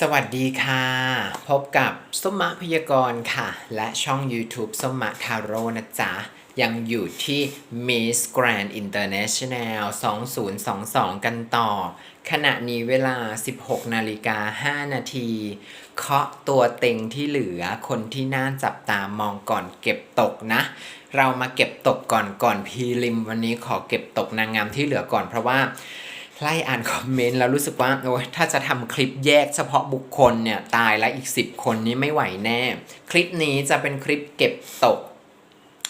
สวัสดีค่ะ พบกับส้มมะพยากรณ์ค่ะ และช่อง YouTube ส้มมะทาโร่นะจ๊ะ ยังอยู่ที่ Miss Grand International 2022 กันต่อ ขณะนี้เวลา 16 นาฬิกา 5 นาที เคาะตัวเต็งที่เหลือคนที่น่าจับตามองก่อนเก็บตกนะ เรามาเก็บตกก่อนก่อนพีริมวันนี้ขอเก็บตกนางงามที่เหลือก่อนเพราะว่า ไล่อ่านคอมเมนต์แล้วรู้สึกว่าโอ้ยถ้าจะทำคลิปแยกเฉพาะบุคคลเนี่ยตายแล้วอีก 10 คนนี้ไม่ไหวแน่ คลิปนี้จะเป็นคลิปเก็บตก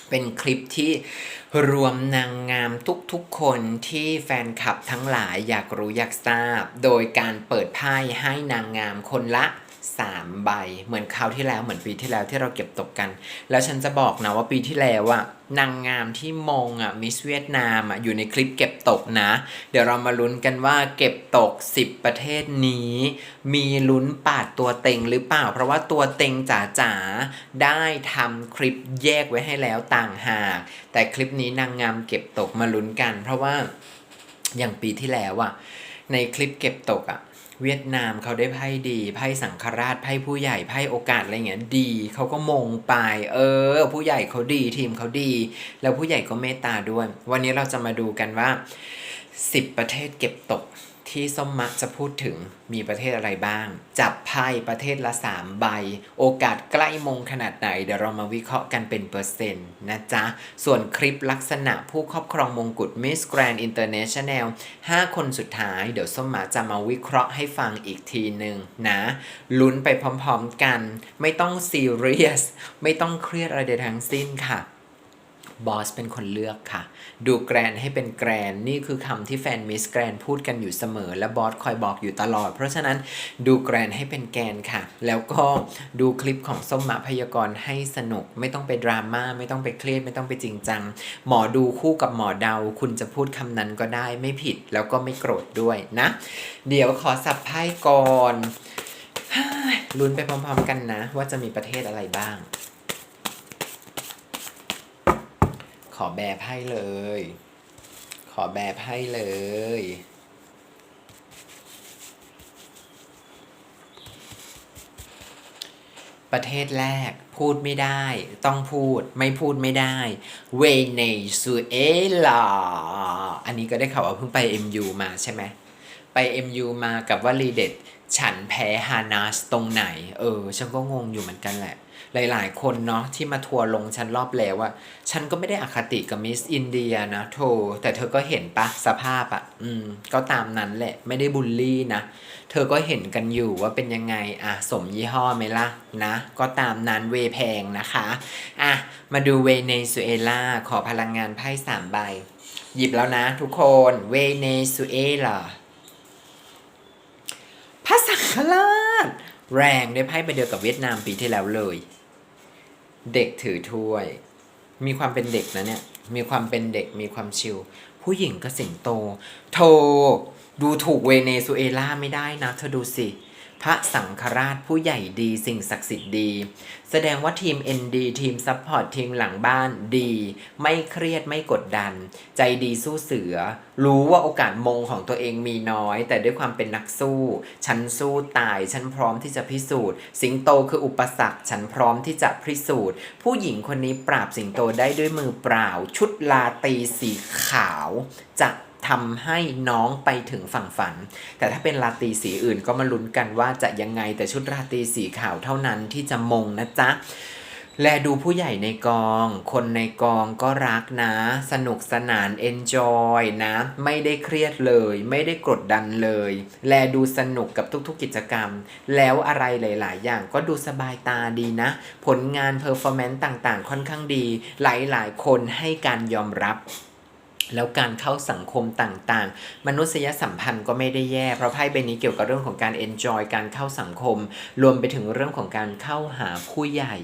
เป็นคลิปที่รวมนางงามทุกๆคนที่แฟนคลับทั้งหลายอยากรู้อยากทราบ โดยการเปิดไพ่ให้นางงามคนละ 3 ใบ เหมือนคราวที่แล้วเหมือนปีที่แล้วที่เราเก็บตกกัน แล้วฉันจะบอกนะว่าปีที่แล้วอะนางงามที่มงอะมิสเวียดนามอะอยู่ในคลิปเก็บตกนะ เดี๋ยวเรามาลุ้นกันว่าเก็บตก 10 ประเทศนี้ มีลุ้นปาดตัวเต็งหรือเปล่า เพราะว่าตัวเต็งจ๋าๆได้ทำคลิปแยกไว้ให้แล้วต่างหาก แต่คลิปนี้นางงามเก็บตกมาลุ้นกัน เพราะว่าอย่างปีที่แล้วอะในคลิปเก็บตกอะ เวียดนามเขาได้ไพ่ดีไพ่สังฆราชไพ่ผู้ใหญ่ไพ่โอกาสอะไรเงี้ยดีเขาก็มงไป เออ ผู้ใหญ่เขาดีทีมเขาดี แล้วผู้ใหญ่ก็เมตตาด้วย วันนี้เราจะมาดูกันว่า 10 ประเทศเก็บตก ที่ส้มมักจะพูดถึงมีประเทศอะไรบ้าง จับไพ่ประเทศละ 3 ใบ โอกาสใกล้มงขนาดไหน เดี๋ยวเรามาวิเคราะห์กันเป็นเปอร์เซ็นต์นะจ๊ะ ส่วนคลิปลักษณะผู้ครอบครองมงกุฎ Miss Grand International 5 คนสุดท้าย เดี๋ยวส้มมาจะมาวิเคราะห์ให้ฟังอีกทีหนึ่งนะ ลุ้นไปพร้อมๆกัน ไม่ต้องซีเรียส ไม่ต้องเครียดอะไรใดทั้งสิ้นค่ะ บอสเป็นคนเลือกค่ะ ดูแกรนให้เป็นแกรนนี่คือคำที่แฟนมิสแกรนพูดกันอยู่เสมอ และบอสคอยบอกอยู่ตลอด เพราะฉะนั้นดูแกรนให้เป็นแกนค่ะ แล้วก็ดูคลิปของส้มมาพยากรณ์ให้สนุก ไม่ต้องไปดราม่าไม่ต้องไปเครียดไม่ต้องไปจริงจัง หมอดูคู่กับหมอเดา คุณจะพูดคำนั้นก็ได้ไม่ผิดแล้วก็ไม่โกรธด้วยนะ เดี๋ยวขอสับไพ่ก่อนลุ้นไปพร้อมๆกันนะ ว่าจะมีประเทศอะไรบ้าง ขอแบไพ่เลย ขอแบไพ่เลย ประเทศแรกพูดไม่ได้ ต้องพูดไม่พูดไม่ได้ เวเนซุเอลา อันนี้ก็ได้ข่าวว่าเพิ่งไป MU มาใช่ไหม ไป MU มากับว่ารีเด็ดฉันแพ้ฮานาสตรงไหน เออ ฉันก็งงอยู่เหมือนกันแหละ หลาย ๆ คนเนาะที่มาทัวร์ลงฉันรอบแล้วว่า ฉันก็ไม่ได้อคติกับมิสอินเดียนะโธแต่เธอก็เห็นปะสภาพอะอืม ก็ตามนั้นแหละ ไม่ได้บูลลี่นะ เธอก็เห็นกันอยู่ว่าเป็นยังไง อะ สมยี่ห้อไหมล่ะ นะ ก็ตามนั้นเวแพงนะคะ อะ มาดูเวเนซุเอลาขอพลังงานไพ่สามใบ หยิบแล้วนะ ทุกคนเวเนซุเอลาพระสังฆราชแรงได้ไพ่ไปเดียวกับเวียดนามปีที่แล้วเลย เด็กถือถ้วย มีความเป็นเด็กนะเนี่ย มีความเป็นเด็กมีความชิล ผู้หญิงก็สิงโต โท ดูถูกเวเนซุเอลาไม่ได้นะเธอดูสิ พระสังฆราชผู้ใหญ่ดีสิ่งศักดิ์สิทธิ์ดี แสดงว่าทีม ND ทีมซัพพอร์ตทีมหลังบ้านดี ไม่เครียดไม่กดดัน ใจดีสู้เสือ รู้ว่าโอกาสมงของตัวเองมีน้อย แต่ด้วยความเป็นนักสู้ ฉันสู้ตาย ฉันพร้อมที่จะพิสูจน์ สิงโตคืออุปสรรค ฉันพร้อมที่จะพิสูจน์ ผู้หญิงคนนี้ปราบสิงโตได้ด้วยมือเปล่า ชุดลาตีสีขาวจะ ทำให้น้องไปถึงฝั่งฝัน แต่ถ้าเป็นราตรีสีอื่นก็มาลุ้นกันว่าจะยังไงแต่ชุดราตรีสีขาวเท่านั้นที่จะมงนะจ๊ะ และดูผู้ใหญ่ในกอง คนในกองก็รักนะ สนุกสนาน enjoy นะ ไม่ได้เครียดเลย ไม่ได้กดดันเลย แลดูสนุกกับทุกๆกิจกรรม แล้วอะไรหลาย ๆ อย่างก็ดูสบายตาดีนะ ผลงาน performance ต่างๆ ค่อนข้างดี หลายๆ คนให้การยอมรับ แล้วการเข้าสังคมต่างๆ มนุษยสัมพันธ์ก็ไม่ได้แย่ เพราะไพ่ใบนี้เกี่ยวกับเรื่องของการ enjoy การเข้าสังคม รวมไปถึงเรื่องของการเข้าหาผู้ใหญ่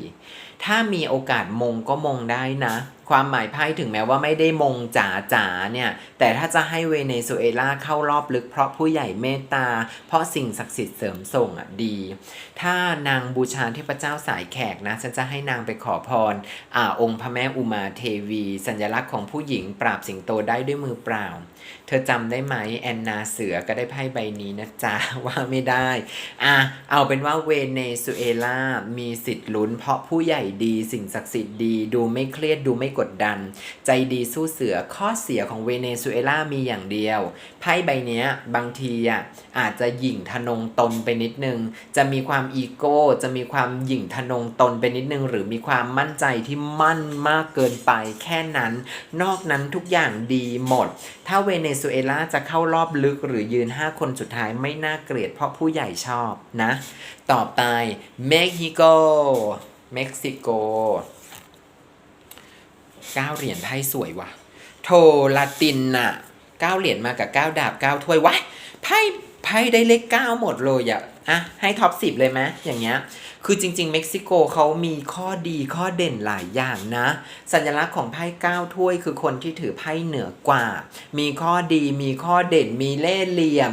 ถ้ามีโอกาสมงก็มงได้นะ ความหมายไพ่ถึงแม้ว่าไม่ได้มงจ๋าจ๋าเนี่ย แต่ถ้าจะให้เวเนซุเอลาเข้ารอบลึกเพราะผู้ใหญ่เมตตา เพราะสิ่งศักดิ์สิทธิ์เสริมส่งอะดี ถ้านางบูชาเทพเจ้าสายแขกนะฉันจะให้นางไปขอพรอ่าองค์พระแม่อุมาเทวี สัญลักษณ์ของผู้หญิงปราบสิงโตได้ด้วยมือเปล่า เธอจำได้ไหมแอนนาเสือก็ได้ไพ่ใบนี้นะจ๊ะว่าไม่ได้อะเอาเป็นว่าเวเนซุเอลามีสิทธิ์ลุ้น เพราะผู้ใหญ่ดีสิ่งศักดิ์สิทธิ์ดี ดูไม่เครียดดูไม่กดดัน ใจดีสู้เสือข้อเสียของเวเนซุเอลามีอย่างเดียว ไพ่ใบนี้บางทีอะอาจจะหยิ่งทะนงตนไปนิดนึง จะมีความอีโก้ จะมีความหยิ่งทะนงตนไปนิดนึง หรือมีความมั่นใจที่มั่นมากเกินไปแค่นั้น นอกนั้นทุกอย่างดีหมด ถ้าเวเนซุเอลาจะเข้ารอบลึกหรือยืน 5 คนสุดท้ายไม่น่าเกลียดเพราะผู้ใหญ่ชอบนะ ต่อไปเม็กซิโกเม็กซิโก เก้าเหรียญไพ่สวยว่ะ โทลาตินน่ะเก้าเหรียญมากับเก้าดาบเก้าถ้วยวะไพ่ไพ่ได้เลขเก้าหมดเลยอะ อะให้ท็อปสิบเลยไหมอย่างเงี้ย คือจริง ๆ เม็กซิโกเขามีข้อดีข้อเด่นหลายอย่างนะ สัญลักษณ์ของไพ่เก้าถ้วยคือคนที่ถือไพ่เหนือกว่า มีข้อดีมีข้อเด่น มีเล่ห์เหลี่ยม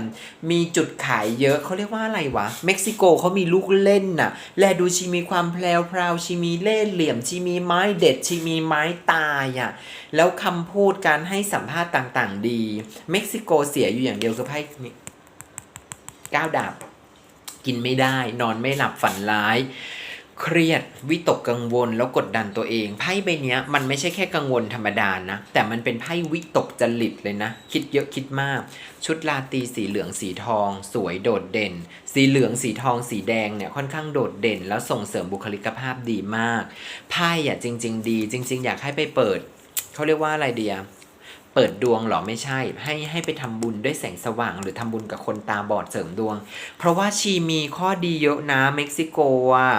มีจุดขายเยอะเขาเรียกว่าอะไรวะ เม็กซิโกเขามีลูกเล่นน่ะ แลดูชีมีความแพลวพราวชีมีเล่ห์เหลี่ยมชีมีไม้เด็ดชีมีไม้ตายอะแล้วคำพูดการให้สัมภาษณ์ต่างๆ ดี เม็กซิโกเสียอยู่อย่างเดียวคือไพ่นี่ก้าวดาบ กินไม่ได้ นอนไม่หลับฝันร้าย เครียดวิตกกังวลแล้วกดดันตัวเองไพ่ใบนี้มันไม่ใช่แค่กังวลธรรมดานะ แต่มันเป็นไพ่วิตกจริตเลยนะ คิดเยอะคิดมาก ชุดลาตรีสีเหลืองสีทอง สวยโดดเด่น สีเหลืองสีทอง สีแดงเนี่ยค่อนข้างโดดเด่น แล้วส่งเสริมบุคลิกภาพดีมากไพ่อะจริง ๆ ดี จริง ๆ อยากให้ไปเปิดเขาเรียกว่าอะไรเดีย เปิดดวงเหรอไม่ใช่ ให้ให้ไปทำบุญด้วยแสงสว่าง หรือทำบุญกับคนตาบอดเสริมดวง เพราะว่าชีมีข้อดีเยอะนะเม็กซิโกอะ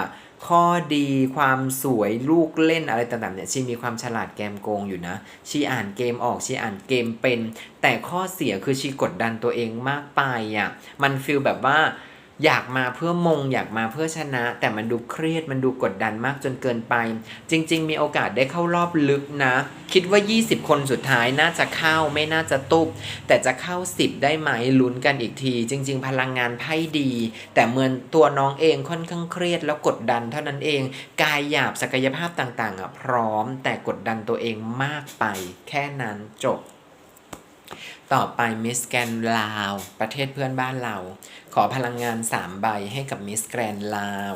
ข้อดีความสวยลูกเล่นอะไรต่างๆเนี่ยชีมีความฉลาดแกมโกงอยู่นะ ชีอ่านเกมออกชีอ่านเกมเป็น แต่ข้อเสียคือชีกดดันตัวเองมากไปอะมันฟีลแบบว่า อยากมาเพื่อมง อยากมาเพื่อชนะ แต่มันดูเครียดมันดูกดดันมากจนเกินไป จริง ๆ มีโอกาสได้เข้ารอบลึกนะ คิดว่า 20 คนสุดท้ายน่าจะเข้าไม่น่าจะตุบแต่จะเข้า 10 ได้ไหมลุ้นกันอีกที จริง ๆ พลังงานไพ่ดี แต่เหมือนตัวน้องเองค่อนข้างเครียดแล้วกดดันเท่านั้นเอง กายหยาบศักยภาพต่างๆอะพร้อม แต่กดดันตัวเองมากไป แค่นั้นจบ ต่อไปมิสแกรนลาว ประเทศเพื่อนบ้านเรา ขอพลังงาน 3 ใบให้กับมิสแกรนลาว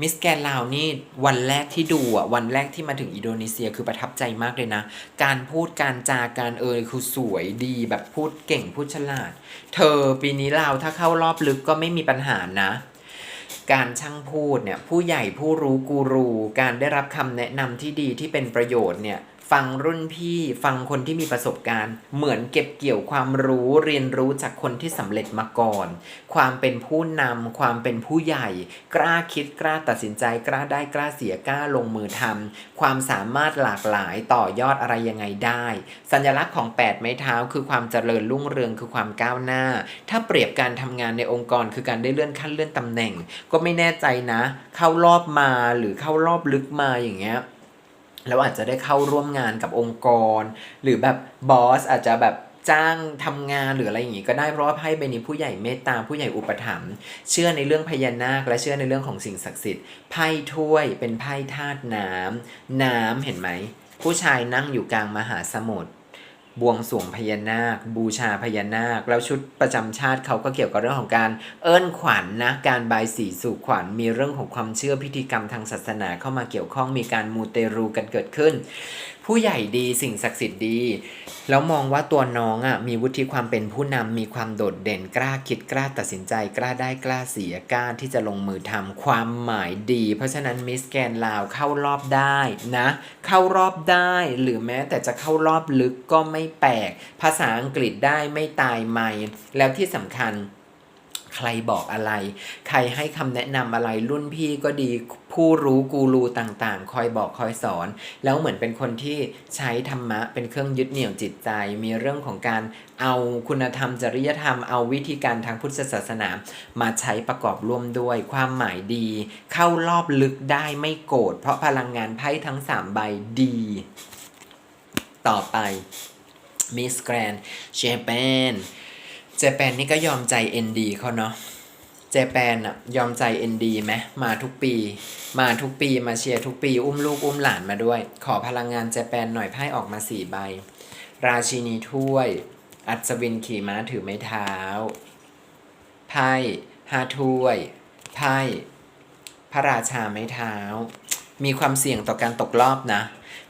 มิสแกรนลาวนี่วันแรกที่ดูอะวันแรกที่มาถึงอินโดนีเซียคือประทับใจมากเลยนะ การพูดการจาการเอ่ยคือสวยดีแบบพูดเก่งพูดฉลาด เธอปีนี้ลาวถ้าเข้ารอบลึกก็ไม่มีปัญหานะการช่างพูดเนี่ยผู้ใหญ่ผู้รู้กูรู การได้รับคำแนะนำที่ดีที่เป็นประโยชน์เนี่ย ฟังรุ่นพี่ฟังคนที่มีประสบการณ์ เหมือนเก็บเกี่ยวความรู้เรียนรู้จากคนที่สำเร็จมาก่อน ความเป็นผู้นำความเป็นผู้ใหญ่ กล้าคิดกล้าตัดสินใจกล้าได้กล้าเสียกล้าลงมือทำความสามารถหลากหลายต่อยอดอะไรยังไงได้ สัญลักษณ์ของ 8 ไม้เท้า คือความเจริญรุ่งเรืองคือความก้าวหน้า ถ้าเปรียบการทำงานในองค์กรคือการได้เลื่อนขั้นเลื่อนตำแหน่ง ก็ไม่แน่ใจนะ เข้ารอบมาหรือเข้ารอบลึกมาอย่างเงี้ย แล้วอาจจะได้เข้าร่วมงานกับองค์กร หรือแบบบอสอาจจะแบบจ้างทำงานหรืออะไรอย่างงี้ก็ได้เพราะว่าไพ่ใบนี้ผู้ใหญ่เมตตาผู้ใหญ่อุปถัมภ์เชื่อในเรื่องพญานาค และเชื่อในเรื่องของสิ่งศักดิ์สิทธิ์ไพ่ถ้วยเป็นไพ่ธาตุน้ำน้ำเห็นไหมผู้ชายนั่งอยู่กลางมหาสมุทร บวงสรวงพญานาค บูชาพญานาค แล้วชุดประจำชาติเขาก็เกี่ยวกับเรื่องของการเอิ้นขวัญนนะการบายสีสู่ขวัญมีเรื่องของความเชื่อพิธีกรรมทางศาสนาเข้ามาเกี่ยวข้องมีการมูเตรูกันเกิดขึ้น ผู้ใหญ่ดีสิ่งศักดิ์สิทธิ์ดี แล้วมองว่าตัวน้องอะมีวุฒิความเป็นผู้นำมีความโดดเด่นกล้าคิดกล้าตัดสินใจกล้าได้กล้าเสียกล้าที่จะลงมือทำความหมายดี เพราะฉะนั้นมิสแกนลาวเข้ารอบได้นะ เข้ารอบได้หรือแม้แต่จะเข้ารอบลึกก็ไม่แปลก ภาษาอังกฤษได้ไม่ตายไม่แล้วที่สำคัญ ใครบอกอะไร ใครให้คำแนะนำอะไรรุ่นพี่ก็ดีผู้รู้กูรูต่างๆ คอยบอกคอยสอน แล้วเหมือนเป็นคนที่ใช้ธรรมะเป็นเครื่องยึดเหนี่ยวจิตใจ มีเรื่องของการเอาคุณธรรมจริยธรรมเอาวิธีการทางพุทธศาสนา มาใช้ประกอบร่วมด้วย ความหมายดี เข้ารอบลึกได้ไม่โกรธเพราะพลังงานไพ่ทั้ง 3 ใบดี ต่อไปมิสแกรนเจแปน แปนนี่ก็ยอมใจ ND เขาเนาะเจแปนอะยอมใจ ND ไหมมาทุกปี มาทุกปีมาเชียร์ทุกปี อุ้มลูกอุ้มหลานมาด้วย ขอพลังงานเจแปนหน่อยไพ่ออกมาสี่ใบ ราชินีถ้วย อัศวินขี่ม้าถือไม้เท้า ไพ่ห้าถ้วย ไพ่พระราชาไม้เท้า มีความเสี่ยงต่อการตกรอบนะ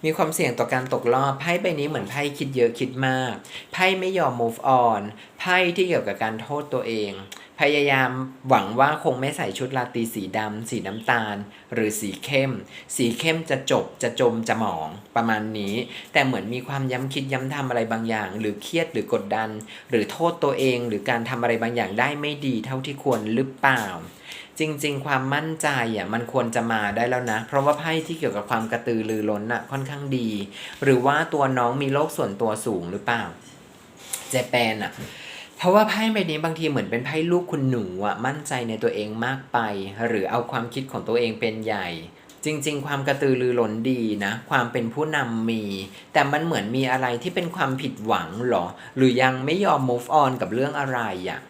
มีความเสี่ยงต่อการตกรอบไพ่ใบนี้เหมือนไพ่คิดเยอะคิดมากไพ่ไม่ยอม move on ไพ่ที่เกี่ยวกับการโทษตัวเอง พยายามหวังว่าคงไม่ใส่ชุดราตรีสีดำสีน้ำตาล หรือสีเข้ม สีเข้มจะจบจะจมจะหมองประมาณนี้ แต่เหมือนมีความย้ำคิดย้ำทำอะไรบางอย่าง หรือเครียดหรือกดดัน หรือโทษตัวเอง หรือการทำอะไรบางอย่างได้ไม่ดีเท่าที่ควรหรือเปล่า จริง ๆ ความมั่นใจอะมันควรจะมาได้แล้วนะ เพราะว่าไพ่ที่เกี่ยวกับความกระตือรือร้นน่ะค่อนข้างดี หรือว่าตัวน้องมีโลกส่วนตัวสูงหรือเปล่าเจแปนอะเพราะว่าไพ่ใบนี้บางทีเหมือนเป็นไพ่ลูกคุณหนูอะมั่นใจในตัวเองมากไป หรือเอาความคิดของตัวเองเป็นใหญ่ จริง ๆ ความกระตือรือร้นดีนะ ความเป็นผู้นำมี แต่มันเหมือนมีอะไรที่เป็นความผิดหวังหรอ หรือยังไม่ยอม move on กับเรื่องอะไรอะ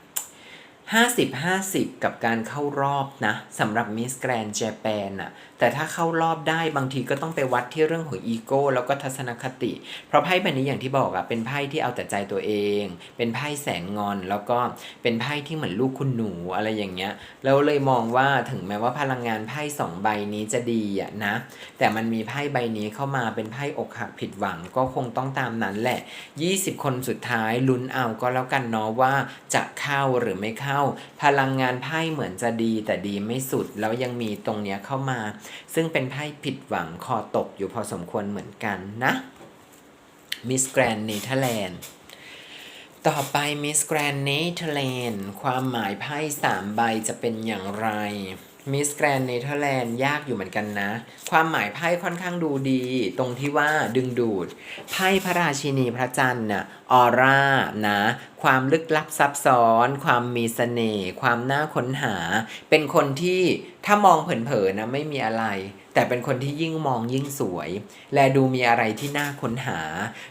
50 50 กับการเข้ารอบนะสำหรับ Miss Grand Japan น่ะแต่ถ้าเข้ารอบได้บางทีก็ต้องไปวัดที่เรื่องของอีโก้แล้วก็ทัศนคติ เพราะไพ่ใบนี้อย่างที่บอกอะเป็นไพ่ที่เอาแต่ใจตัวเอง เป็นไพ่แสงงอนแล้วก็เป็นไพ่ที่เหมือนลูกคุณหนูอะไรอย่างเงี้ยแล้วเลยมองว่าถึงแม้ว่าพลังงานไพ่สองใบนี้จะดีอะนะ แต่มันมีไพ่ใบนี้เข้ามาเป็นไพ่อกหักผิดหวังก็คงต้องตามนั้นแหละ 20 คนสุดท้ายลุ้นเอาก็แล้วกันเนาะว่าจะเข้าหรือไม่เข้า พลังงานไพ่เหมือนจะดีแต่ดีไม่สุดแล้วยังมีตรงเนี้ยเข้ามาซึ่งเป็นไพ่ผิดหวังคอตกอยู่พอสมควรเหมือนกันนะมิสแกรนเนเธอร์แลนด์ต่อไปมิสแกรนเนเธอร์แลนด์ความหมายไพ่สามใบจะเป็นอย่างไร มิสแกรนเนเธอร์แลนด์ยากอยู่เหมือนกันนะ ความหมายไพ่ค่อนข้างดูดี ตรงที่ว่าดึงดูด ไพ่พระราชินีพระจันทร์น่ะออร่านะ ความลึกลับซับซ้อน ความมีเสน่ห์ความน่าค้นหา เป็นคนที่ถ้ามองเผินๆนะไม่มีอะไร แต่เป็นคนที่ยิ่งมองยิ่งสวย และดูมีอะไรที่น่าค้นหา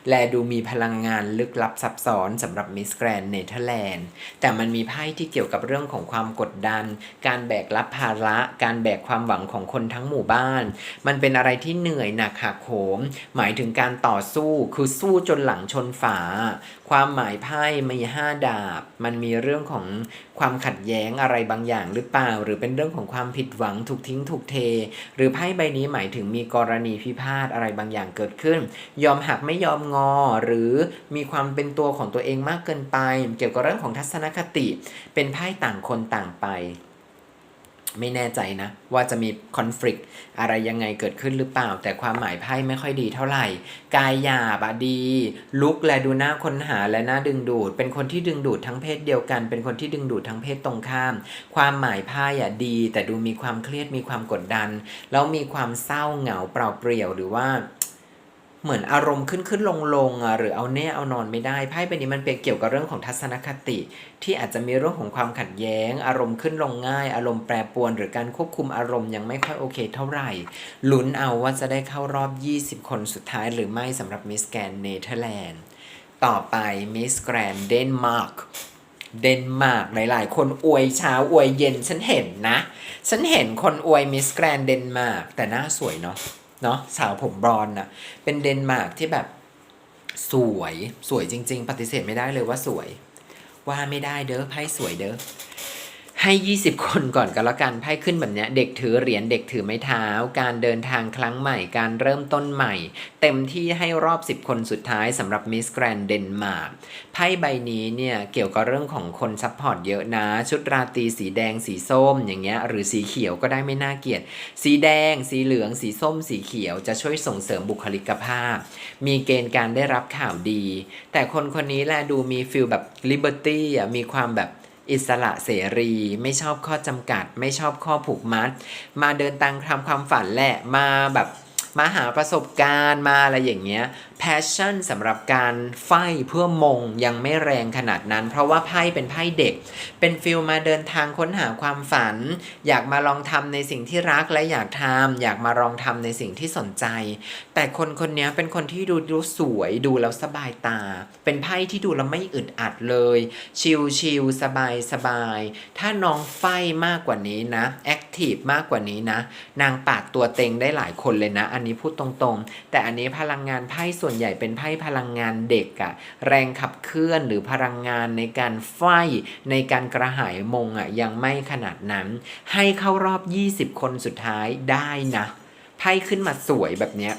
และดูมีพลังงานลึกลับซับซ้อนสำหรับมิสแกรนเนเธอร์แลนด์แต่มันมีไพ่ที่เกี่ยวกับเรื่องของความกดดัน การแบกรับภาระ การแบกความหวังของคนทั้งหมู่บ้าน มันเป็นอะไรที่เหนื่อยหนักหักโหม หมายถึงการต่อสู้คือสู้จนหลังชนฝา ความหมายไพ่มีห้าดาบ มันมีเรื่องของความขัดแย้งอะไรบางอย่างหรือเปล่า หรือเป็นเรื่องของความผิดหวังถูกทิ้งถูกเท หรือไพ่ใบนี้หมายถึงมีกรณีพิพาทอะไรบางอย่างเกิดขึ้น ยอมหักไม่ยอมงอ หรือมีความเป็นตัวของตัวเองมากเกินไป เกี่ยวกับเรื่องของทัศนคติ เป็นไพ่ต่างคนต่างไป ไม่แน่ใจนะ ว่าจะมีคอน FLICT อะไรยังไงเกิดขึ้นหรือเปล่า แต่ความหมายไพ่ไม่ค่อยดีเท่าไหร่ กายหยาบดี ลุกและดูน่าค้นหาและน่าดึงดูด เป็นคนที่ดึงดูดทั้งเพศเดียวกัน เป็นคนที่ดึงดูดทั้งเพศตรงข้าม ความหมายไพ่อะดี แต่ดูมีความเครียดมีความกดดัน แล้วมีความเศร้าเหงาเปล่าเปลี่ยวหรือว่า เหมือนอารมณ์ขึ้นขึ้นลงลงอะหรือเอาแน่เอานอนไม่ได้ไพ่ใบนี้มันเป็นเกี่ยวกับเรื่องของทัศนคติ ที่อาจจะมีเรื่องของความขัดแย้ง อารมณ์ขึ้นลงง่าย อารมณ์แปรปรวน หรือการควบคุมอารมณ์ยังไม่ค่อยโอเคเท่าไหร่ลุ้นเอาว่าจะได้เข้ารอบ 20 คนสุดท้ายหรือไม่สำหรับมิสแกรนเนเธอร์แลนด์ต่อไปมิสแกรนเดนมาร์กเดนมาร์กหลายๆ คนอวยเช้าอวยเย็นฉันเห็นนะ ฉันเห็นคนอวยมิสแกรนเดนมาร์กแต่หน้าสวยเนาะ เนาะสาวผมบรอนน่ะ เป็นเดนมาร์กที่แบบสวยสวยจริง ๆ ปฏิเสธไม่ได้เลยว่าสวย ว่าไม่ได้เด้อไพ่สวยเด้อ ให้ 20 คนก่อนก็แล้วกันไพ่ขึ้นแบบเนี้ยเด็กถือเหรียญเด็กถือไม้เท้า การเดินทางครั้งใหม่ การเริ่มต้นใหม่ เต็มที่ให้รอบ 10 คนสุดท้ายสำหรับมิสแกรนเดนมาร์กไพ่ใบนี้เนี่ยเกี่ยวกับเรื่องของคนซัพพอร์ตเยอะนะ ชุดราตรีสีแดงสีส้มอย่างเงี้ยหรือสีเขียวก็ได้ไม่น่าเกลียด สีแดง สีเหลือง สีส้ม สีเขียวจะช่วยส่งเสริมบุคลิกภาพ มีเกณฑ์การได้รับข่าวดี แต่คนคนนี้แหละดูมีฟิลแบบ liberty อะมีความแบบ อิสระเสรี ไม่ชอบข้อจำกัด ไม่ชอบข้อผูกมัด มาเดินตางทำความฝันแหละมาแบบมาหาประสบการณ์มาอะไรอย่างเงี้ย passion สำหรับการไฟเพื่อมงยังไม่แรงขนาดนั้น เพราะว่าไพ่เป็นไพ่เด็ก เป็นฟิลมาเดินทางค้นหาความฝัน อยากมาลองทำในสิ่งที่รักและอยากทำอยากมาลองทำในสิ่งที่สนใจ แต่คนคนนี้เป็นคนที่ดูดูสวยดูแล้วสบายตา เป็นไพ่ที่ดูแล้วไม่อึดอัดเลย ชิลชิลสบายสบาย ถ้าน้องไฟมากกว่านี้นะแอคทีฟมากกว่านี้นะ นางปาดตัวเต็งได้หลายคนเลยนะ อันนี้พูดตรงๆ แต่อันนี้พลังงานไพ่ส่วนใหญ่เป็นไพ่พลังงานเด็กอะแรงขับเคลื่อนหรือพลังงานในการไฟในการกระหายมงอะยังไม่ขนาดนั้น ให้เข้ารอบ 20 คนสุดท้ายได้นะไพ่ขึ้นมาสวยแบบเนี้ย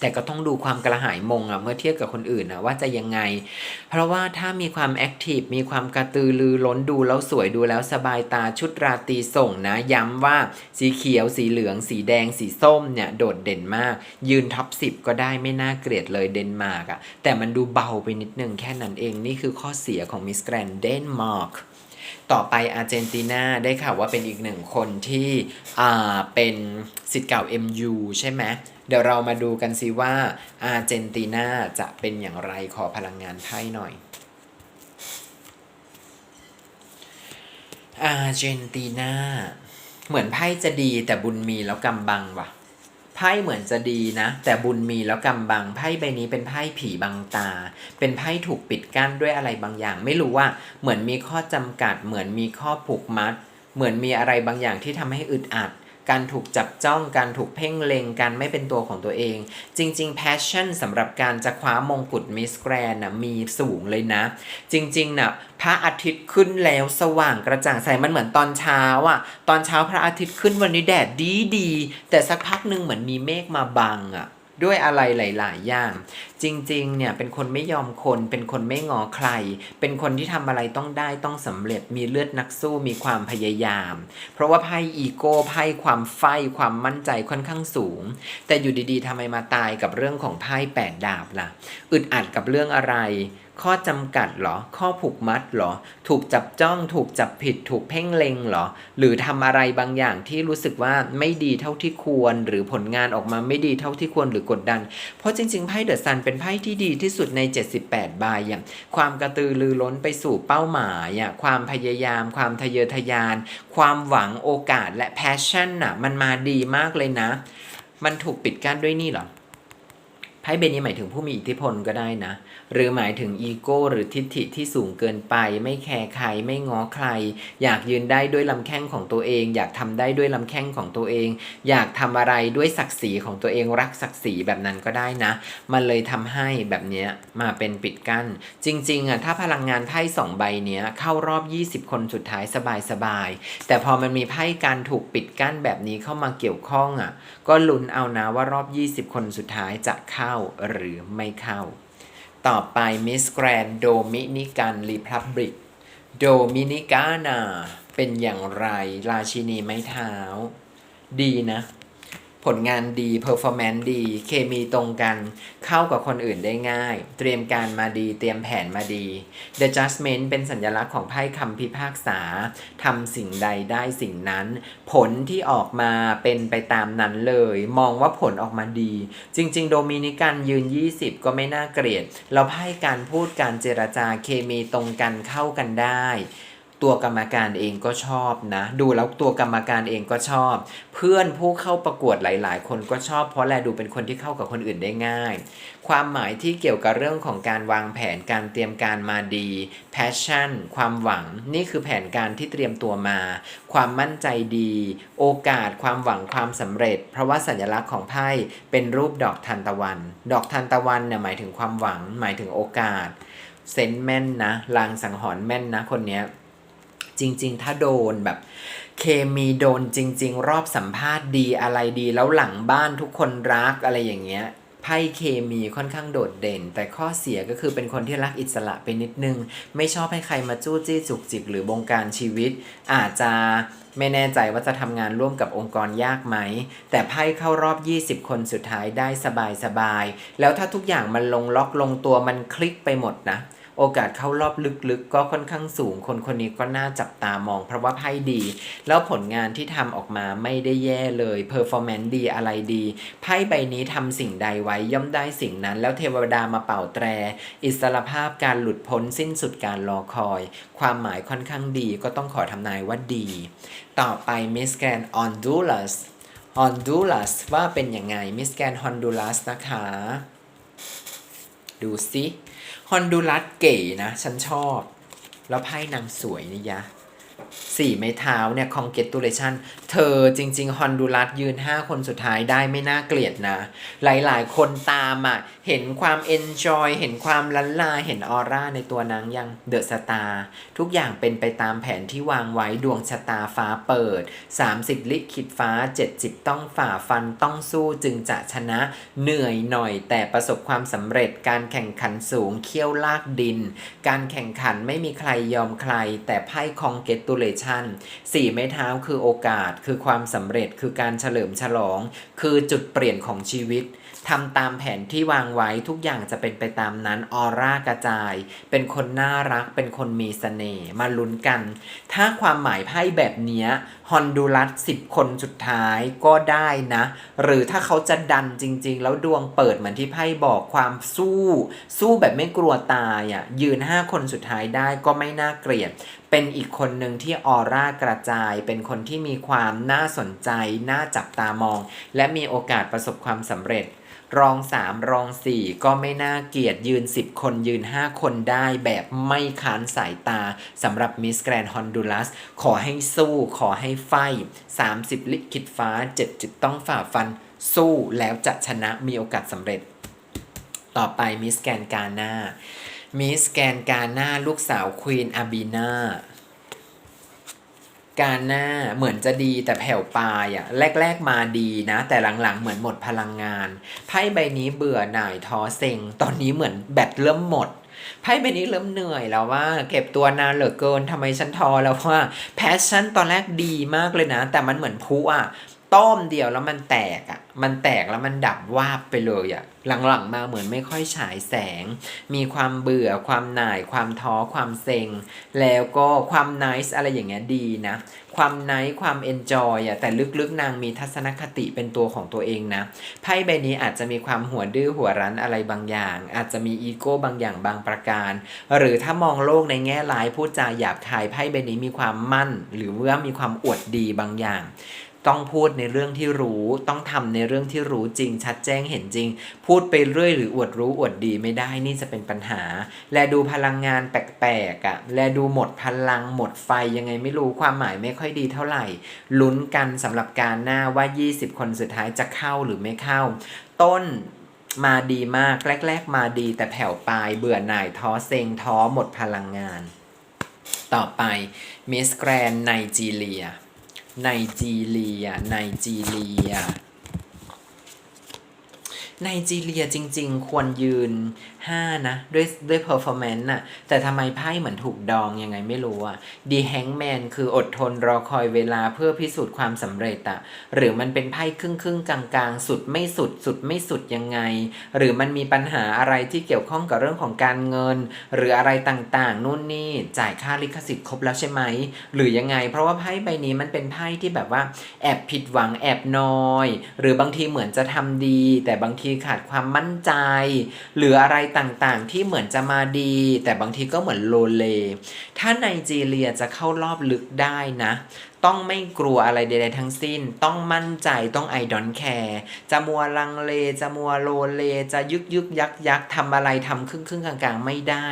แต่ก็ต้องดูความกระหายมงอะเมื่อเทียบกับคนอื่นนะว่าจะยังไง เพราะว่าถ้ามีความแอคทีฟมีความกระตือรือร้นดูแล้วสวยดูแล้วสบายตาชุดราตรีส่งนะ ย้ำว่าสีเขียว สีเหลือง สีแดง สีส้มเนี่ยโดดเด่นมาก ยืนท็อป10ก็ได้ไม่น่าเกลียดเลยเดนมาร์กอะแต่มันดูเบาไปนิดนึงแค่นั้นเองนี่คือข้อเสียของมิสแกรนเดนมาร์ก ต่อไปอาร์เจนตินาได้ข่าวว่าเป็นอีกหนึ่งคนที่อ่าเป็นสิทธิ์เก่า MU ใช่ไหมเดี๋ยวเรามาดูกันสิว่าอาร์เจนตินาจะเป็นอย่างไรขอพลังงานไพ่หน่อยอาร์เจนตินาเหมือนไพ่จะดีแต่บุญมีแล้วกำบังว่ะ ไพ่เหมือนจะดีนะ แต่บุญมีแล้วกำบังไพ่ใบนี้เป็นไพ่ผีบังตา เป็นไพ่ถูกปิดกั้นด้วยอะไรบางอย่าง ไม่รู้ว่าเหมือนมีข้อจำกัด เหมือนมีข้อผูกมัด เหมือนมีอะไรบางอย่างที่ทำให้อึดอัด การถูกจับจ้องการถูกเพ่งเล็งการไม่เป็นตัวของตัวเอง จริง ๆ passion สำหรับการจะคว้ามงกุฎมิสแกรนนะมีสูงเลยนะ จริงๆนะพระอาทิตย์ขึ้นแล้วสว่างกระจ่างใสมันเหมือนตอนเช้าอะตอนเช้าพระอาทิตย์ขึ้นวันนี้แดดดีดีๆแต่สักพักหนึ่งเหมือนมีเมฆมาบังอะ ด้วยอะไรหลาย ๆ อย่าง จริง ๆ เนี่ยเป็นคนไม่ยอมคน เป็นคนไม่งอใคร เป็นคนที่ทำอะไรต้องได้ต้องสำเร็จมีเลือดนักสู้มีความพยายาม เพราะว่าไพ่อีโก้ไพ่ความไฟความมั่นใจค่อนข้างสูง แต่อยู่ดี ๆทำไมมาตายกับเรื่องของไพ่แปดดาบล่ะ อึดอัดกับเรื่องอะไร ข้อจำกัดเหรอ ข้อผูกมัดเหรอ ถูกจับจ้อง ถูกจับผิด ถูกเพ่งเล็งเหรอ หรือทำอะไรบางอย่างที่รู้สึกว่าไม่ดีเท่าที่ควร หรือผลงานออกมาไม่ดีเท่าที่ควรหรือกดดัน เพราะจริงๆไพ่เดอะซันเป็นไพ่ที่ดีที่สุดใน 78 ใบอย่างความกระตือรือร้นไปสู่เป้าหมายอะความพยายาม ความทะเยอทะยาน ความหวังโอกาสและแพชชั่นน่ะมันมาดีมากเลยนะ มันถูกปิดกั้นด้วยนี่เหรอ ไพ่เบนี้หมายถึงผู้มีอิทธิพลก็ได้นะ หรือหมายถึงอีโก้ หรือทิฐิที่สูงเกินไป ไม่แคร์ใคร ไม่ง้อใคร อยากยืนได้ด้วยลำแข้งของตัวเอง อยากทำได้ด้วยลำแข้งของตัวเอง อยากทำอะไรด้วยศักดิ์ศรีของตัวเองรักศักดิ์ศรีแบบนั้นก็ได้นะ มันเลยทำให้แบบนี้มาเป็นปิดกั้น จริงๆอะถ้าพลังงานไพ่สองใบเนี้ยเข้ารอบ 20 คนสุดท้ายสบายๆแต่พอมันมีไพ่การถูกปิดกั้นแบบนี้เข้ามาเกี่ยวข้องอะก็ลุ้นเอานะว่ารอบ 20 คนสุดท้ายจะเข้าหรือไม่เข้า ต่อไปมิสแกรนโดมินิกันรีพับลิกโดมินิกานา เป็นอย่างไรราชินีไม้เท้า ดีนะ ผลงานดีเพอร์ฟอร์แมนซ์ดี เคมีตรงกัน เข้ากับคนอื่นได้ง่าย เตรียมการมาดี เตรียมแผนมาดี The Judgment เป็นสัญลักษณ์ของไพ่คำพิพากษา ทำสิ่งใดได้สิ่งนั้น ผลที่ออกมาเป็นไปตามนั้นเลย มองว่าผลออกมาดี จริง ๆ โดมินิกันยืน 20 ก็ไม่น่าเกลียด เราไพ่การพูดการเจรจาเคมีตรงกันเข้ากันได้ ตัวกรรมการเองก็ชอบนะ ดูแล้วตัวกรรมการเองก็ชอบ เพื่อนผู้เข้าประกวดหลาย ๆ คนก็ชอบ เพราะแลดูเป็นคนที่เข้ากับคนอื่นได้ง่าย ความหมายที่เกี่ยวกับเรื่องของการวางแผนการเตรียมการมาดี passion ความหวังนี่คือแผนการที่เตรียมตัวมา ความมั่นใจดี โอกาสความหวังความสำเร็จ เพราะว่าสัญลักษณ์ของไพ่เป็นรูปดอกทานตะวัน ดอกทานตะวันเนี่ยหมายถึงความหวังหมายถึงโอกาสเซนแม่นนะลางสังหรณ์แม่นนะคนเนี้ย จริง ๆ ถ้าโดนแบบ เคมีโดนจริง ๆ รอบสัมภาษณ์ดีอะไรดี แล้วหลังบ้านทุกคนรักอะไรอย่างเงี้ยไพ่เคมีค่อนข้างโดดเด่น แต่ข้อเสียก็คือเป็นคนที่รักอิสระไปนิดนึง ไม่ชอบให้ใครมาจู้จี้จุกจิกหรือบงการชีวิต อาจจะไม่แน่ใจว่าจะทำงานร่วมกับองค์กรยากไหม แต่ไพ่เข้ารอบ 20 คนสุดท้ายได้สบายๆ แล้วถ้าทุกอย่างมันลงล็อกลงตัวมันคลิกไปหมดนะ โอกาสเข้ารอบลึกๆ ก็ค่อนข้างสูง คนคนนี้ก็น่าจับตามอง เพราะว่าไพ่ดี แล้วผลงานที่ทำออกมาไม่ได้แย่เลยเพอร์ฟอร์แมนซ์ดีอะไรดีไพ่ใบนี้ทำสิ่งใดไว้ย่อมได้สิ่งนั้น แล้วเทวดามาเป่าแตร อิสรภาพการหลุดพ้นสิ้นสุดการรอคอย ความหมายค่อนข้างดีก็ต้องขอทำนายว่าดี ต่อไปมิสแกรนออนดูลัสฮอนดูลัสว่าเป็นยังไงมิสแกรนฮอนดูลัสนะคะ ดูสิ อนดูรัสเก๋นะ ฉันชอบ แล้วไพ่นางสวยนี่ยะ สี่ไม้เท้าเนี่ย congratulation เธอจริง ๆ ฮอนดูรัสยืน 5 คนสุดท้ายได้ไม่น่าเกลียดนะ หลายๆ คนตามอะ เห็นความ enjoy เห็นความลันลา เห็นออร่าในตัวนางยังเดอะสตาร์ทุกอย่างเป็นไปตามแผนที่วางไว้ดวงชะตาฟ้าเปิด 30 ลิขิตฟ้า 70 ต้องฝ่าฟันต้องสู้จึงจะชนะเหนื่อยหน่อย แต่ประสบความสำเร็จการแข่งขันสูงเขี้ยวลากดิน การแข่งขันไม่มีใครยอมใคร แต่ไพ่คองเกตูเลชันสี่ไม้เท้าคือโอกาส คือความสำเร็จ คือการเฉลิมฉลอง คือจุดเปลี่ยนของชีวิตทำตามแผนที่วางไว้ทุกอย่างจะเป็นไปตามนั้นออร่ากระจาย เป็นคนน่ารัก เป็นคนมีเสน่ห์มาลุ้นกัน ถ้าความหมายไพ่แบบเนี้ยฮอนดูรัสสิบคนสุดท้ายก็ได้นะ หรือถ้าเขาจะดันจริง ๆ แล้วดวงเปิดเหมือนที่ไพ่บอกความสู้ สู้แบบไม่กลัวตายอะยืน5คนสุดท้ายได้ก็ไม่น่าเกลียด เป็นอีกคนหนึ่งที่ออร่ากระจาย เป็นคนที่มีความน่าสนใจ น่าจับตามอง และมีโอกาสประสบความสำเร็จ รอง3รอง4ก็ไม่น่าเกลียดยืน 10 คนยืน 5 คนได้แบบไม่ค้านสายตาสำหรับมิสแกรนฮอนดูรัสขอให้สู้ขอให้ไฟ 30 ลิขิตฟ้า 7 จุดต้องฝ่าฟัน สู้แล้วจะชนะมีโอกาสสำเร็จ ต่อไปมิสแกรนกาหน้า มิสแกนกาหน้าลูกสาวควีนอาบีนาการหน้าเหมือนจะดีแต่แผ่วปลายอะแรก ๆ มาดีนะ แต่หลัง ๆ เหมือนหมดพลังงาน ไพ่ใบนี้เบื่อหน่ายท้อเซ็ง ตอนนี้เหมือนแบตเริ่มหมด ไพ่ใบนี้เริ่มเหนื่อยแล้วว่า เก็บตัวนานเหลือเกินทำไมฉันท้อแล้วว่าแพชชั่นตอนแรกดีมากเลยนะ แต่มันเหมือนพุอะ ต้มเดียวแล้วมันแตกอะ มันแตกแล้วมันดับวาบไปเลยอะ หลังๆมาเหมือนไม่ค่อยฉายแสง มีความเบื่อ ความหน่าย ความท้อ ความเซ็ง แล้วก็ความน i c e อะไรอย่างเงี้ยดีนะ ความน c e ความเอนจอยอะ แต่ลึกๆนางมีทัศนคติเป็นตัวของตัวเองนะ ไพ่ใบนี้อาจจะมีความหัวดื้อหัวรั้นอะไรบางอย่าง อาจจะมีอีโก้บางอย่างบางประการ หรือถ้ามองโลกในแง่ร้ายพูดจาหยาบคายไพ่ใบนี้มีความมั่น หรือว่ามีความอวดดีบางอย่าง ต้องพูดในเรื่องที่รู้ ต้องทำในเรื่องที่รู้จริง ชัดแจ้งเห็นจริง พูดไปเรื่อยหรืออวดรู้อวดดีไม่ได้นี่จะเป็นปัญหา และดูพลังงานแปลกๆอะ่ะ และดูหมดพลังหมดไฟยังไงไม่รู้ความหมายไม่ค่อยดีเท่าไหร่ ลุ้นกันสำหรับการหน้าว่า 20 คนสุดท้ายจะเข้าหรือไม่เข้า ต้นมาดีมากแรก ๆ มาดีแต่แผ่วปลายเบื่อหน่ายท้อเซ็งท้อหมดพลังงาน ต่อไปมิสแกรนไนจีเรีย ไนจีเรีย ไนจีเรีย ไนจีเรียจริง ๆ ควรยืน 5 นะ ด้วยด้วยเพอร์ฟอร์แมนซ์น่ะ แต่ทำไมไพ่เหมือนถูกดองยังไงไม่รู้อะดีแฮงแมนคืออดทนรอคอยเวลาเพื่อพิสูจน์ความสำเร็จอะหรือมันเป็นไพ่ครึ่งครึ่งๆกลางสุดไม่สุดสุดไม่สุดยังไง หรือมันมีปัญหาอะไรที่เกี่ยวข้องกับเรื่องของการเงิน หรืออะไรต่างๆ นู่นนี่จ่ายค่าลิขสิทธิ์ครบแล้วใช่ไหม หรือยังไง เพราะว่าไพ่ใบนี้มันเป็นไพ่ที่แบบว่าแอบผิดหวังแอบนอย หรือบางทีเหมือนจะทำดี แต่บางทีขาดความมั่นใจ หรืออะไรต่างๆ ที่เหมือนจะมาดี แต่บางทีก็เหมือนโลเล ถ้าไนจีเรียจะเข้ารอบลึกได้นะ ต้องไม่กลัวอะไรใดๆทั้งสิ้น ต้องมั่นใจต้องไอดอนแคร์จะมัวลังเล จะมัวโลเล จะยึกยึกยักยักทำอะไรทำครึ่งครึ่งกลางๆ ไม่ได้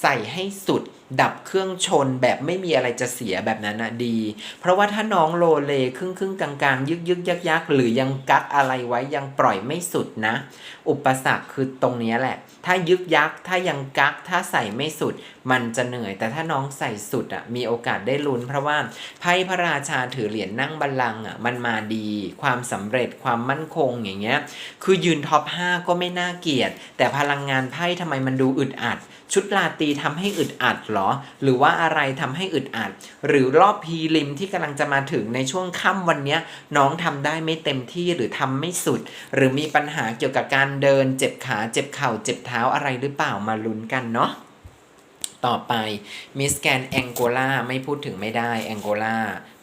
ใส่ให้สุด ดับเครื่องชนแบบไม่มีอะไรจะเสียแบบนั้นนะดี เพราะว่าถ้าน้องโลเลครึ่งครึ่งกลางๆ ยึกยึกยักยักหรือยังกักอะไรไว้ยังปล่อยไม่สุดนะ อุปสรรคคือตรงนี้แหละ ถ้ายึกยักถ้ายังกักถ้าใส่ไม่สุด มันจะเหนื่อย แต่ถ้าน้องใส่สุดอะมีโอกาสได้ลุ้น เพราะว่าไพ่พระราชาถือเหรียญนั่งบัลลังก์อะมันมาดี ความสำเร็จความมั่นคงอย่างเงี้ยคือยืนท็อป5ก็ไม่น่าเกลียดแต่พลังงานไพ่ทำไมมันดูอึดอัด ชุดราตรีทำให้อึดอัดหรอ หรือว่าอะไรทำให้อึดอัด หรือรอบพีริมที่กำลังจะมาถึงในช่วงค่ำวันนี้น้องทำได้ไม่เต็มที่หรือทำไม่สุด หรือมีปัญหาเกี่ยวกับการเดิน เจ็บขาเจ็บเข่าเจ็บเท้าอะไรหรือเปล่ามาลุ้นกันเนาะต่อไปมิสแกนแองโกลาไม่พูดถึงไม่ได้แองโกลา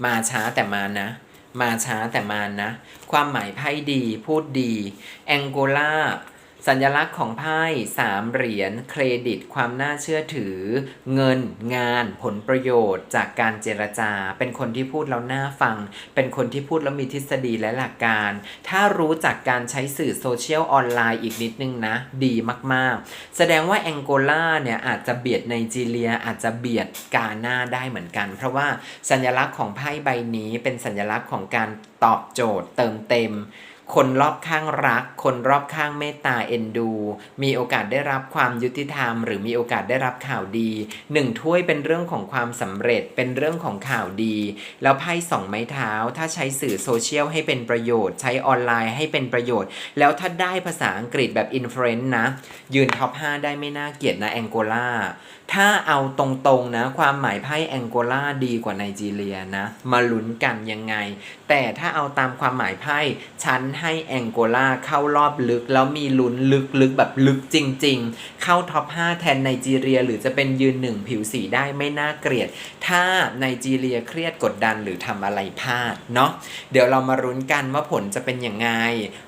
มาช้าแต่มานะ มาช้าแต่มานะ ความหมายไพ่ดี พูดดีแองโกลา สัญลักษณ์ของไพ่สามเหรียญเครดิต ความน่าเชื่อถือ เงิน งาน ผลประโยชน์ จากการเจรจา เป็นคนที่พูดแล้วน่าฟัง เป็นคนที่พูดแล้วมีทฤษฎีและหลักการ ถ้ารู้จักการใช้สื่อโซเชียลออนไลน์อีกนิดนึงนะ ดีมากๆ แสดงว่าแองโกลาเนี่ยอาจจะเบียดไนจีเรีย อาจจะเบียดกาหน้าได้เหมือนกัน เพราะว่าสัญลักษณ์ของไพ่ใบนี้เป็นสัญลักษณ์ของการตอบโจทย์เติมเต็ม คนรอบข้างรัก คนรอบข้างเมตตาเอ็นดู มีโอกาสได้รับความยุติธรรม หรือมีโอกาสได้รับข่าวดีหนึ่งถ้วยเป็นเรื่องของความสำเร็จเป็นเรื่องของข่าวดี แล้วไพ่สองไม้เท้า ถ้าใช้สื่อโซเชียลให้เป็นประโยชน์ ใช้ออนไลน์ให้เป็นประโยชน์ แล้วถ้าได้ภาษาอังกฤษแบบอินฟลูเอนซ์นะ ยืนท็อป 5 ได้ไม่น่าเกลียดนะแองโกลา ถ้าเอาตรงๆนะ ความหมายไพ่แองโกลาดีกว่าไนจีเรียนะ มาลุ้นกันยังไง แต่ถ้าเอาตามความหมายไพ่ฉันให้แองโกลาเข้ารอบลึก แล้วมีลุ้นลึกๆแบบลึกจริง ๆ เข้าท็อป 5 แทนไนจีเรีย หรือจะเป็นยืนหนึ่งผิวสีได้ไม่น่าเกลียด ถ้าไนจีเรียเครียดกดดันหรือทำอะไรพลาดเนาะเดี๋ยวเรามาลุ้นกันว่าผลจะเป็นยังไง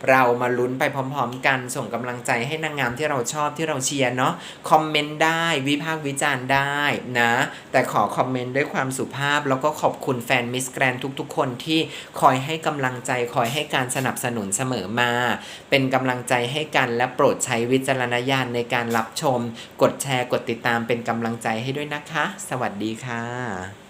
เรามาลุ้นไปพร้อม ๆ กันส่งกำลังใจให้นางงามที่เราชอบที่เราเชียร์เนาะคอมเมนต์ได้วิพากษ์วิจารณ์ได้นะ แต่ขอคอมเมนต์ด้วยความสุภาพ แล้วก็ขอบคุณแฟนมิสแกรนทุกๆ คนที่คอยให้กำลังใจคอยให้การสนับสนุนเสมอมา เป็นกำลังใจให้กันและโปรดใช้วิจารณญาณในการรับชม กดแชร์กดติดตามเป็นกำลังใจให้ด้วยนะคะ สวัสดีค่ะ